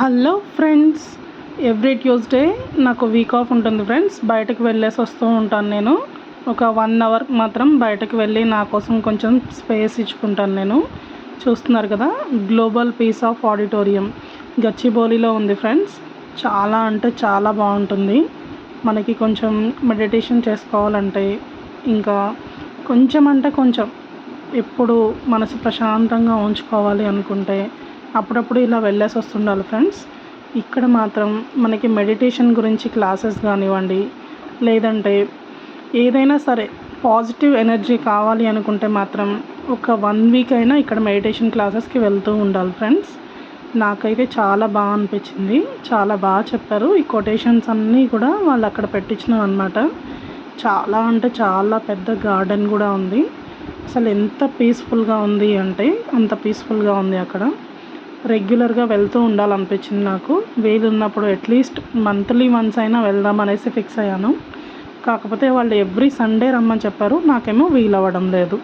Hello friends every Tuesday నాకు week off ఉంటుంది friends. బయటకు వెళ్ళేసి వస్తూ ఉంటాను నేను. ఒక వన్ అవర్ మాత్రం బయటకు వెళ్ళి నా కోసం కొంచెం స్పేస్ ఇచ్చుకుంటాను నేను. చూస్తున్నారు కదా గ్లోబల్ పీస్ ఆఫ్ ఆడిటోరియం గచ్చిబౌలిలో ఉంది ఫ్రెండ్స్. చాలా అంటే చాలా బాగుంటుంది. మనకి కొంచెం మెడిటేషన్ చేసుకోవాలంటే ఇంకా కొంచెం అంటే కొంచెం ఎప్పుడు మనసు ప్రశాంతంగా ఉంచుకోవాలి అనుకుంటే అప్పుడప్పుడు ఇలా వెళ్ళేసి వస్తుండాలి ఫ్రెండ్స్. ఇక్కడ మాత్రం మనకి మెడిటేషన్ గురించి క్లాసెస్ కానివ్వండి లేదంటే ఏదైనా సరే పాజిటివ్ ఎనర్జీ కావాలి అనుకుంటే మాత్రం ఒక వన్ వీక్ అయినా ఇక్కడ మెడిటేషన్ క్లాసెస్కి వెళ్తూ ఉండాలి ఫ్రెండ్స్. నాకైతే చాలా బాగా అనిపించింది. చాలా బాగా చెప్పారు. ఈ కొటేషన్స్ అన్నీ కూడా వాళ్ళు అక్కడ పెట్టించినాం అనమాట చాలా అంటే చాలా పెద్ద గార్డెన్ కూడా ఉంది. అసలు ఎంత పీస్ఫుల్గా ఉంది అంటే అంత పీస్ఫుల్గా ఉంది అక్కడ. రెగ్యులర్గా వెళ్తూ ఉండాలనిపించింది నాకు. వీలు ఉన్నప్పుడు అట్లీస్ట్ మంత్లీ వన్స్ అయినా వెళ్దాం అనేసి ఫిక్స్ అయ్యాను. కాకపోతే వాళ్ళు ఎవ్రీ సండే రమ్మని చెప్పారు. నాకేమో వీలవ్వడం లేదు.